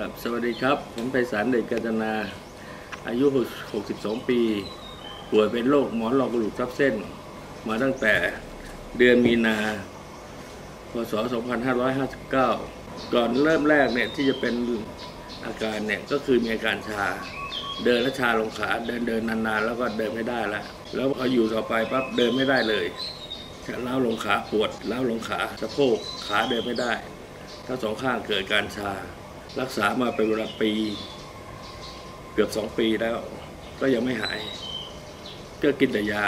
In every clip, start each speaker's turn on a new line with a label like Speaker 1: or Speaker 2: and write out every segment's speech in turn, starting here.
Speaker 1: ครับสวัสดีครับ ผมไพศาลเดชกาญจนา อายุ 62 ปี ป่วยเป็นโรคหมอนรองกระดูกทับเส้น มาตั้งแต่เดือนมีนา พศ 2559 ก่อนเริ่มแรกเนี่ยที่จะเป็นอาการเนี่ยก็คือมีอาการชา เดินและชาลงขา เดินเดินนานๆ แล้วก็เดินไม่ได้ล้วแล้วพออยู่ต่อไปปั๊บเดินไม่ได้เลยเล้าลงขาปวดเล้าลงขาสะโพกขาเดินไม่ได้ ทั้งสองข้างเกิดการชา รักษามาเป็นเวลาปี เกือบสองปีแล้ว ก็ยังไม่หาย ก็กินแต่ยา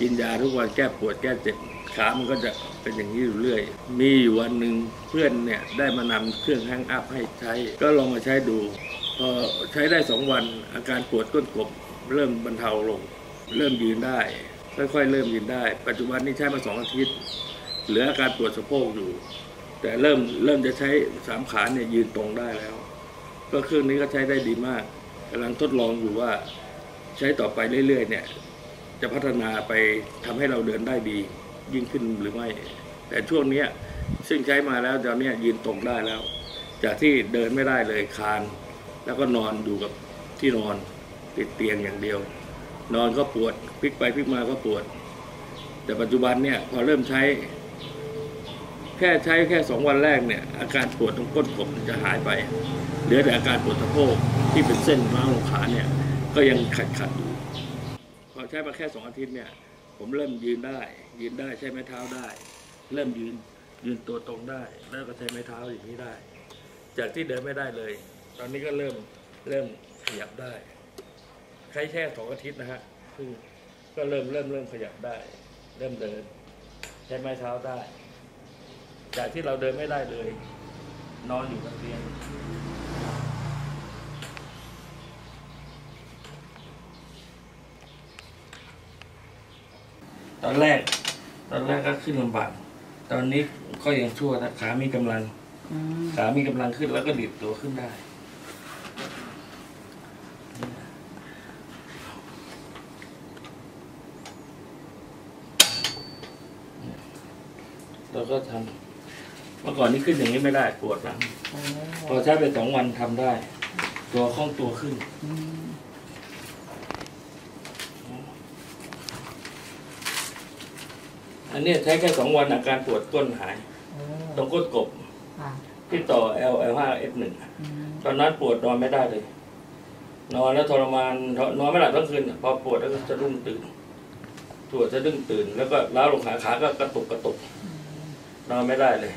Speaker 1: กินยาทุกวันแก้ปวดแก้เจ็บขามันก็จะเป็นอย่างนี้อยู่เรื่อย มีอยู่วันหนึ่งเพื่อนเนี่ยได้มานำเครื่องแฮงอัพให้ใช้ ก็ลองมาใช้ดู พอใช้ได้สองวันอาการปวดก้นกบ เริ่มบรรเทาลง เริ่มยืนได้ ค่อยๆเริ่มยืนได้ ปัจจุบันนี้ใช้มาสองอาทิตย์ เหลืออาการปวดสะโพกอยู่ แต่เริ่มเริ่มจะใช้สามขาเนี่ยยืนตรงได้แล้ว ก็เครื่องนี้ก็ใช้ได้ดีมากกำลังทดลองอยู่ว่าใช้ต่อไปเรื่อยๆเนี่ย จะพัฒนาไปทำให้เราเดินได้ดี ยิ่งขึ้นหรือไม่ แต่ช่วงเนี้ยซึ่งใช้มาแล้วตอนนี้ยยืนตรงได้แล้ว จากที่เดินไม่ได้เลยคาน แล้วก็นอนอยู่กับที่นอนติดเตียงอย่างเดียว นอนก็ปวดพลิกไปพลิกมาก็ปวด แต่ปัจจุบันเนี่ยพอเริ่มใช้ แค่ใช้แค่สองวันแรกเนี่ย อาการปวดตรงก้นกบจะหายไป เหลือแต่อาการปวดสะโพกที่เป็นเส้นม้าวลงขาเนี่ย ก็ยังขัดขัดอยู่พอใช้มาแค่สองอาทิตย์เนี่ย ผมเริ่มยืนได้ ยืนได้ใช้ไม้เท้าได้ เริ่มยืนยืนตัวตรงได้ แล้วก็ใช้ไม้เท้าอย่างนี้ได้ จากที่เดินไม่ได้เลย ตอนนี้ก็เริ่มเริ่มขยับได้ ใช้แค่สองอาทิตย์นะฮะเพิ่งก็เริ่มเริ่มเริ่มขยับได้ เริ่มเดิน ใช้ไม้เท้าได้ จากที่เราเดินไม่ได้เลย นอนอยู่บนเตียงตอนแรก ตอนแรกก็ขึ้นลำบากตอนนี้ก็ยังชั่วนะขามีกำลัง
Speaker 2: อืม
Speaker 1: ขามีกำลังขึ้นแล้วก็ดิดตัวขึ้นได้เราก็ทำ เมื่อก่อนนี้ขึ้นอย่างนี้ไม่ได้ปวดหลัง
Speaker 2: โอ้
Speaker 1: พอใช้ไปสองวันทำได้ ตัวคล่องตัวขึ้น
Speaker 2: อืม
Speaker 1: อันเนี้ยใช้แค่สองวันอาการปวดก้นหาย
Speaker 2: โอ้
Speaker 1: ตรงก้นกบ
Speaker 2: ค่ะ
Speaker 1: ที่ต่อ L L 5 F 1
Speaker 2: อืม
Speaker 1: ตอนนั้นปวดนอนไม่ได้เลย นอนแล้วทรมานนอนไม่หลับทั้งคืนพอปวดแล้วก็จะรุ่งตื่นปวดจะดึงตื่น แล้วก็ล้าวลงขาขาก็กระตุกกระตุกนอนไม่ได้เลย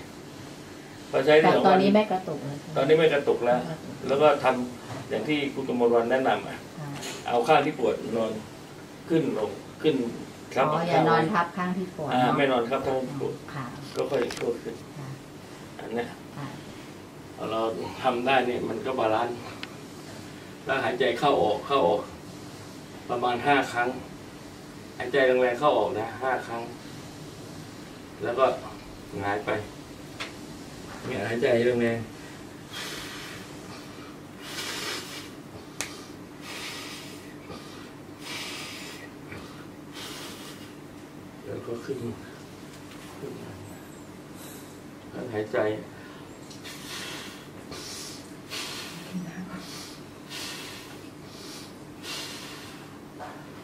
Speaker 1: พอใช้
Speaker 2: แต่
Speaker 1: สอง
Speaker 2: ตอน
Speaker 1: วัน
Speaker 2: นี้ไม่กระตุกเลย
Speaker 1: ตอนนี้ไม่กระตุกแล้ว แล้วก็ทำอย่างที่คุณกมลวันแนะนำอะ
Speaker 2: ค่ะ
Speaker 1: เอาข้างที่ปวดนอนขึ้นลงขึ้นครับ
Speaker 2: อ๋ออย่านอนทับข้างที่ปวด
Speaker 1: อ่า
Speaker 2: เนาะ
Speaker 1: ไม่นอนครับทั้งปวด
Speaker 2: ค่ะ
Speaker 1: ก็ค่อยช่วยขึ้น
Speaker 2: ค่ะ
Speaker 1: อันเนี้ย
Speaker 2: ค่ะ
Speaker 1: พอเราทำได้เนี่ยมันก็บาลานซ์แล้วหายใจเข้าออกเข้าออก ประมาณห้าครั้ง หายใจแรงๆเข้าออกนะห้าครั้ง แล้วก็หงายไป เนี่ยหายใจแรงๆแล้วก็ขึ้นขึ้นมาหายใจ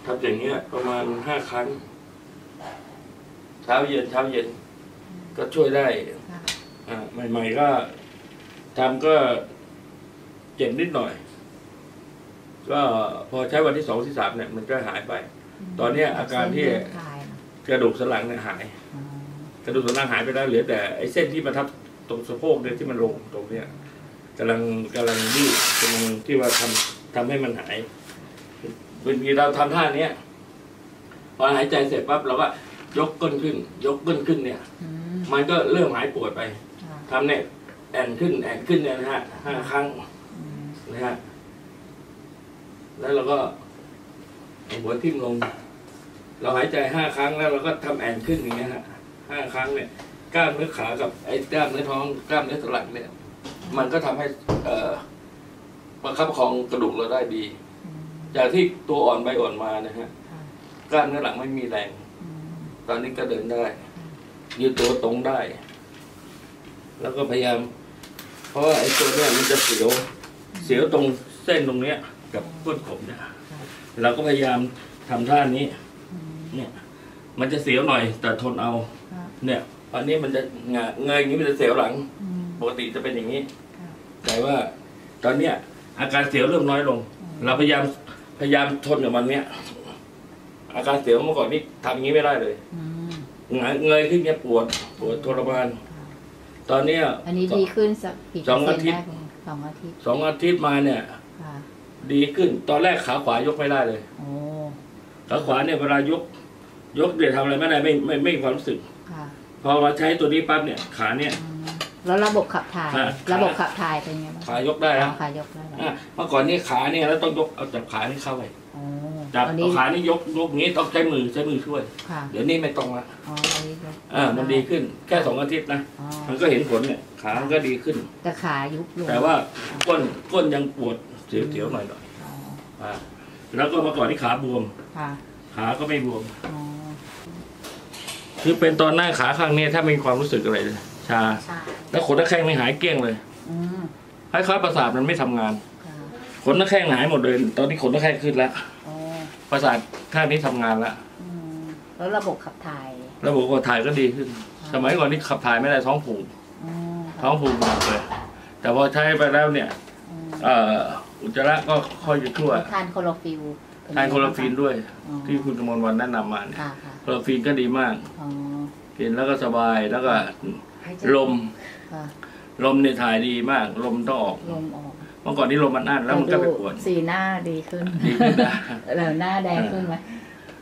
Speaker 1: ทำอย่างเงี้ยประมาณห้าครั้ง เช้าเย็นเช้าเย็น ก็ช่วยได้ ใหม่ ๆ ก็ทำก็เจ็บนิดหน่อย ก็พอใช้วันที่สองที่สามเนี่ย มันก็หายไป ตอนเนี้ยอาการที่
Speaker 2: เส้นเลือดคลายเนอะ
Speaker 1: กระดูกสันหลังเนี่ยหาย
Speaker 2: อ๋อก
Speaker 1: ระดูกสันหลังหายไปแล้วเหลือแต่ไอ้เส้นที่มาทับตรงสะโพกเนี่ยที่มันลงตรงเนี้ยกำลังกำลังยืดกำลังที่ว่าทำทำให้มันหายบางทีเราทำท่าเนี้ยพอหายใจเสร็จปั๊บเราก็ยกก้นขึ้น ยกก้นขึ้นเนี่ย
Speaker 2: อืม
Speaker 1: มันก็เริ่มหายปวดไป
Speaker 2: ค่ะ
Speaker 1: ทำเนี่ยแอนขึ้นแอนขึ้นเนี่ยนะฮะห้าครั้งนะฮะแล้วเราก็หัวทิ่มลง เราหายใจห้าครั้งแล้วเราก็ทำแอนขึ้นอย่างเงี้ยฮะห้าครั้งเนี่ยกล้ามเนื้อขากับไอ้กล้ามเนื้อท้องกล้ามเนื้อสลังเนี่ย มันก็ทำให้เอ่อประคับประคองกระดูกเราได้ดี จากที่ตัวอ่อนไปอ่อนมานะฮะกล้ามเนื้อหลังไม่มีแรง ตอนนี้ก็เดินได้ยืดตัวตรงได้ แล้วก็พยายามพอราะว่าไอ้ตัวเนี้ยมันจะเสียว เสียวตรงเส้นตรงเนี้ย กับก้นผมเนี่ยเราก็พยายามทำท่านี้
Speaker 2: อืม
Speaker 1: เนี่ย มันจะเสียวหน่อย แต่ทนเอา
Speaker 2: ค่ะ
Speaker 1: เนี่ยอันนี้มันจะเงยเงยอย่างนี้มันจะเสียวหลัง
Speaker 2: อืม
Speaker 1: ปกติจะเป็นอย่างนี้
Speaker 2: ค่ะ
Speaker 1: แต่ว่าตอนเนี้ย อาการเสียวเริ่มน้อยลง เราพยายามพยายามทนกับมันเนี้ยอาการเสียวเมื่อก่อนนี่ทำอย่างนี้ไม่ได้เลย
Speaker 2: อืม
Speaker 1: เงยเงยขึ้นเนี่ยปวดปวดทรมาน
Speaker 2: ค่ะ
Speaker 1: ตอนเนี้ย
Speaker 2: อันนี้ดีขึ้นสักกี่
Speaker 1: สอง
Speaker 2: เปอร์เซ็น
Speaker 1: อาทิตย์
Speaker 2: ต์ได้คุณสองอาทิตย์
Speaker 1: สองอาทิตย์มาเนี่ย
Speaker 2: ค่ะ
Speaker 1: ดีขึ้น ตอนแรกขาขวายกไม่ได้เลย
Speaker 2: โอ้
Speaker 1: ขาขวาเนี่ยเวลายก ยกเดี๋ยวทำอะไรไม่ได้ไม่ไม่ไม่มีความรู้สึก
Speaker 2: ค่ะ
Speaker 1: พอมาใช้ตัวนี้ปั๊บเนี่ยขาเนี่ย
Speaker 2: อืมแล้วระบบขับถ่าย
Speaker 1: อ่า
Speaker 2: ระบบขับถ่ายเป็นไงบ้าง
Speaker 1: ขายกได้แล้ว
Speaker 2: ขายกได้แล้ว
Speaker 1: อะเมื่อก่อนนี่ขาเนี่ยแล้วต้องยกเอาจับขานี่เข้าไป
Speaker 2: โอ้
Speaker 1: จับ
Speaker 2: อัน
Speaker 1: เอา
Speaker 2: นี้
Speaker 1: ขานี่ยกยกอย่างนี้ต้องใช้มือใช้มือช่วย
Speaker 2: ค่ะ
Speaker 1: เดี๋ยวนี้ไม่ต้องละ
Speaker 2: อ๋ออันนี้ยก
Speaker 1: อ่ามันดีขึ้นแค่สองอาทิตย์นะ
Speaker 2: อ๋อ
Speaker 1: มันก็เห็นผลเนี่ยขามันก็ดีขึ้น
Speaker 2: แต่ขายุบลง
Speaker 1: แต่ว่าก้นก้นยังปวดเสียวๆหน่อยหน่อย
Speaker 2: อ๋อ
Speaker 1: ๆอ่าแล้วก็เมื่อก่อนที่ขาบวม
Speaker 2: ค่ะ
Speaker 1: ขาก็ไม่บวม
Speaker 2: อ๋อ
Speaker 1: คือเป็นตอนหน้าขาข้างนี้ถ้าไม่มีความรู้สึกอะไรเลยชา
Speaker 2: ใช่
Speaker 1: แล้วขนหน้าแข้งไม่หายเกลี้ยงเลย
Speaker 2: อืม
Speaker 1: คล้ายๆประสาทมันไม่ทำงาน
Speaker 2: ค่ะ
Speaker 1: ขนหน้าแข้งหายหมดเลย ตอนนี้ขนหน้าแข้งขึ้นแล้ว
Speaker 2: อ๋อ
Speaker 1: ประสาทข้างนี้ทำงานแล้ว
Speaker 2: อืมแล้วระบบขับถ่าย
Speaker 1: ระบบขับถ่ายก็ดีขึ้น สมัยก่อนนี่ขับถ่ายไม่ได้ท้องผูก
Speaker 2: อืม
Speaker 1: ท้องผูกหนักเลย แต่พอใช้ไปแล้วเนี่ย
Speaker 2: อืม
Speaker 1: เอ่ออุจจาระก็ค่อยจะทั่ว
Speaker 2: ทานโคโรฟิล
Speaker 1: ทานโคลอฟีนด้วย
Speaker 2: อ๋อ
Speaker 1: ที่คุณกมลวันแนะนำมาเนี่ย
Speaker 2: ค่ะค่ะ
Speaker 1: โคลอฟีนก็ดีมาก
Speaker 2: อ๋อ
Speaker 1: กินแล้วก็สบายแล้วก็ลม
Speaker 2: ค่ะ
Speaker 1: ลมเนี่ยถ่ายดีมาก ลมต้องออก
Speaker 2: ลมออก
Speaker 1: เมื่อก่อนนี่ลมมันอั้นแล้วมันก็ไปปวด
Speaker 2: สีหน้าดีขึ้น
Speaker 1: ดีขึ้นนะ
Speaker 2: แล้วหน้าแดงขึ้นไหม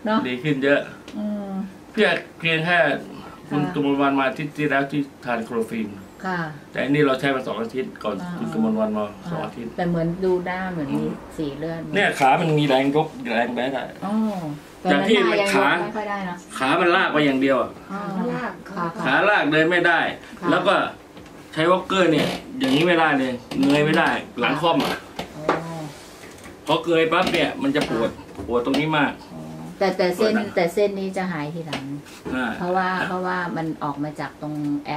Speaker 2: เนาะ
Speaker 1: ดีขึ้นเยอะ
Speaker 2: อืม
Speaker 1: เพียงเพียงแค่คุณ
Speaker 2: ค่ะ
Speaker 1: กมลวันมาอาที่ที่แล้วที่ทานโคลอฟีน
Speaker 2: ค่ะ
Speaker 1: แต่อันนี้เราใช้มาสองอาทิตย์ก่อน
Speaker 2: อ่า
Speaker 1: คุณกมลวันมาสองอาทิตย์
Speaker 2: แต่เหมือนดูหน้าเหมือนมีสีเลือด
Speaker 1: เนี่ยขามันมีแรงยกแรงได้ได้
Speaker 2: อ๋อแต่
Speaker 1: จากที่
Speaker 2: หน้ยัง
Speaker 1: ขา
Speaker 2: ไม่ค่อยได้นะ
Speaker 1: ขา มันลากไปอย่างเดียวอะ
Speaker 2: อ๋อ
Speaker 3: ลาก
Speaker 2: ค่ะ
Speaker 1: ขา
Speaker 2: ค่ะ
Speaker 1: ลากเดินไม่ได้
Speaker 2: ค่ะ
Speaker 1: แล้วก็ ใช้วอลเกอร์เนี่ย อย่างนี้ไม่ได้เลย เงยไม่ได้ หลังค่อมอะ
Speaker 2: อ๋อ
Speaker 1: พอเกยปั๊บเนี่ยมันจะปวดปวดตรงนี้มาก
Speaker 2: อ๋อแต่แต่เส้น
Speaker 1: ปวดหนัก
Speaker 2: แต่เส้นนี้จะหายทีหลัง
Speaker 1: อ่า
Speaker 2: เพราะว่าเพราะว่ามันออกมาจากตรง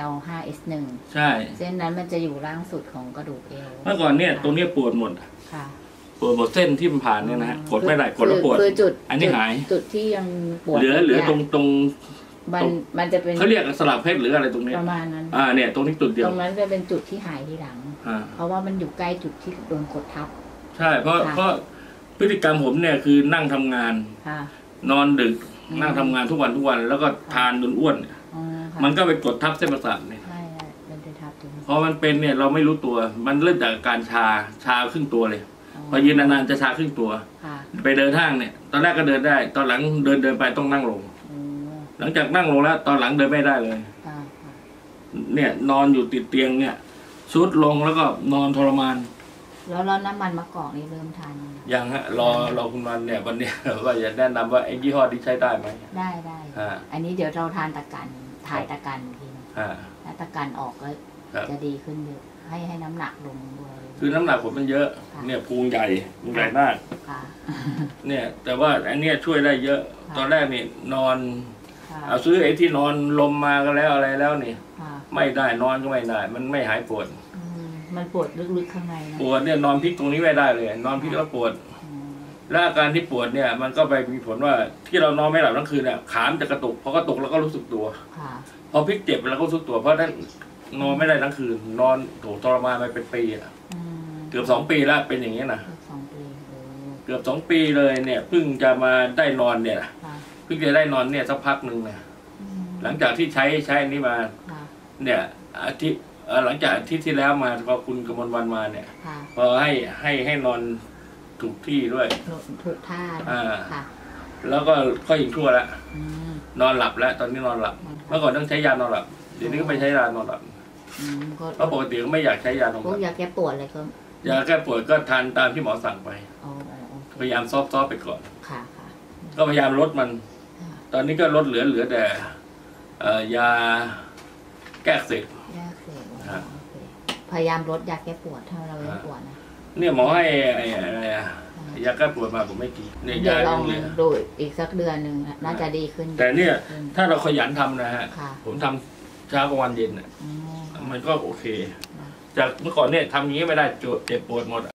Speaker 2: L 5 S 1
Speaker 1: ใช่
Speaker 2: เส้นนั้นมันจะอยู่ล่างสุดของกระดูกเอว
Speaker 1: เมื่อก่อนเนี่ยตรงเนี้ยปวดหมด
Speaker 2: ค่ะ
Speaker 1: ปวดหมดเส้นที่มันผ่านเนี่ยนะฮะกดไม่ได้กดแล้ว
Speaker 2: คือ
Speaker 1: ปวด
Speaker 2: คือจุด
Speaker 1: อันนี้
Speaker 2: จุด
Speaker 1: หาย
Speaker 2: จุดที่ยังปวด
Speaker 1: เหลือเหลือตรงตรง
Speaker 2: มันมันจะเป็น
Speaker 1: เขาเรียกสลับเพชรหรืออะไรตรงเนี้ย
Speaker 2: ประมาณนั้น
Speaker 1: อ่าเนี่ยตรงนี้จุดเดีย
Speaker 2: ต
Speaker 1: ว
Speaker 2: รงนั้นจะเป็นจุดที่หายทีหลัง
Speaker 1: อ่า
Speaker 2: เพราะว่ามันอยู่ใกล้จุดที่โดนกดทับ
Speaker 1: ใช่ เพราะ
Speaker 2: ค่ะ
Speaker 1: เพราะพฤติกรรมผมเนี่ยคือนั่งทำงาน
Speaker 2: ค่ะ
Speaker 1: นอนดึก
Speaker 2: อืม
Speaker 1: นั่งทำงานทุกวันทุกวัน แล้วก็ทานจนอ้วน
Speaker 2: อ๋อค่ะ
Speaker 1: มันก็ไปกดทับเส้นประสาทเนี่ย
Speaker 2: ใช่ใช่มันจะทับตรงนี้
Speaker 1: พอมันเป็นเนี่ยเราไม่รู้ตัว มันเริ่มจากอาการชาชาครึ่งตัวเลย พอยืนนานๆจะชาครึ่งตัว
Speaker 2: ค่ะ
Speaker 1: ไปเดินห้างเนี่ย ตอนแรกก็เดินได้ ตอนหลังเดินเดินไปต้องนั่งลง
Speaker 2: อืม
Speaker 1: หลังจากนั่งลงแล้ว ตอนหลังเดินไม่ได้เลย
Speaker 2: ค่ะค่ะ
Speaker 1: เนี่ย นอนอยู่ติดเตียงเนี่ยซุดลงแล้วก็นอนทรมาน
Speaker 2: แล้วแล้วน้ำมันมะกอกนี่เริ่มทานยัง
Speaker 1: ยังฮะรอรอคุณวันเนี่ยวันเนี้ย ว่าจะแนะนำว่าไอ้ยี่ห้อที่ใช้ได้ไหม
Speaker 2: ได้ได้
Speaker 1: อ่า
Speaker 2: อันนี้เดี๋ยวเราทานตะกันถ่ายตะกันทีนึง
Speaker 1: อ่า
Speaker 2: ถ้าตะกันออกก็
Speaker 1: ครับ
Speaker 2: จะดีขึ้นเยอะให้ให้น้ำหนักลงด้วย
Speaker 1: คือน้ำหนักผมมันเยอะ
Speaker 2: ค่ะ
Speaker 1: เนี่ยพุงใหญ่พุงใหญ่มาก
Speaker 2: ค่ะ
Speaker 1: เนี่ย แต่ว่าอันเนี้ยช่วยได้เยอะ
Speaker 2: ค่ะ
Speaker 1: ตอนแรกนี่นอน
Speaker 2: ค่ะ
Speaker 1: เอาซื้อไอ้ที่นอนลมมาก็แล้วอะไรแล้วนี่
Speaker 2: ค่ะ
Speaker 1: ไม่ได้นอนก็ไม่ได้ มันไม่หายปวด
Speaker 2: อืมมันปวดลึกๆข้างในนะ
Speaker 1: ปวดเนี่ยนอนพลิกตรงนี้ไม่ได้เลย นอนพลิกแล้วปวด
Speaker 2: อืม
Speaker 1: และอาการที่ปวดเนี่ย มันก็ไปมีผลว่าที่เรานอนไม่หลับทั้งคืนเนี่ยขามนจะกระตุกพอกระตุกเราก็รู้สึกตัว
Speaker 2: ค่ะ
Speaker 1: พอพลิกเจ็บเราก็รู้สึกตัว เพราะนั้นนอนไม่ได้ทั้งคืน นอนโถทรมานมาเป็นปีอะ
Speaker 2: อืม
Speaker 1: เกือบสองปีแล้วเป็นอย่างนี้ยนะ
Speaker 2: เกือบสองปีโอ้
Speaker 1: เกือบสองปีเลยเนี่ยเพิ่งจะมาได้นอนเนี่ย
Speaker 2: ค่ะ
Speaker 1: เพิ่งจะได้นอนเนี่ยสักพักหนึ่งนะ
Speaker 2: อืม
Speaker 1: หลังจากที่ใช้ใช้อันนี้มา
Speaker 2: ค่ะ
Speaker 1: เนี่ยอาทิตย์เอ่อหลังจากอาทิตย์ที่แล้วมาพอคุณกมลวันมาเนี่ย
Speaker 2: ค่ะ
Speaker 1: พอให้ให้ให้นอนถูกที่ด้วย
Speaker 2: หนูถูกท่า
Speaker 1: อ่า
Speaker 2: ค่ะ
Speaker 1: แล้วก็ค่อยยิงทั่วแล้ว
Speaker 2: อืม
Speaker 1: นอนหลับแล้ว ตอนนี้นอนหลับ เมื่อก่อนต้องใช้ยานอนหลับ เดี๋ยวนี้ก็ไม่ใช้ยานอนหลับ
Speaker 2: อืมก็
Speaker 1: เพราะปกติก็ไม่อยากใช้ยานอน
Speaker 2: พ
Speaker 1: ห
Speaker 2: ว
Speaker 1: ลั
Speaker 2: ก
Speaker 1: บ
Speaker 2: ยาแก้ปวดอะไรก็
Speaker 1: ยาแก้ปวดก็ทานตามที่หมอสั่งไป
Speaker 2: อ๋ออ๋อโอเค
Speaker 1: พยายามซอฟต์ๆไปก่อน
Speaker 2: ค่ะค่ะ
Speaker 1: ก็พยายามลดมัน
Speaker 2: ค่ะ
Speaker 1: ตอนนี้ก็ลดเหลือเหลือแต่เอ่อยาแก้อักเสบ
Speaker 2: ยาเสพ
Speaker 1: ฮะ
Speaker 2: โอเคพยายามลดยาแก้ปวดถ้าเรายังปวดนะ
Speaker 1: เนี่ยหมอให้ไอ้อะไรอะยาแก้ปวดมาผมไม่กินเนี่ย
Speaker 2: เดี๋ย
Speaker 1: ยาว
Speaker 2: ล
Speaker 1: ยั
Speaker 2: อง
Speaker 1: งเหลือ
Speaker 2: ดูอีกสักเดือนหนึ่งน่าจะดีขึ้น
Speaker 1: แต่เนี่ย
Speaker 2: อืม
Speaker 1: ถ้าเราขยันทำนะฮะ
Speaker 2: ค่ะ
Speaker 1: ผมทำเช้ากลางวันเย็นน่ะ
Speaker 2: อืม
Speaker 1: มันก็โอเค จากเมื่อก่อนเนี่ยทำอย่างนี้ไม่ได้เจ็บปวดหมด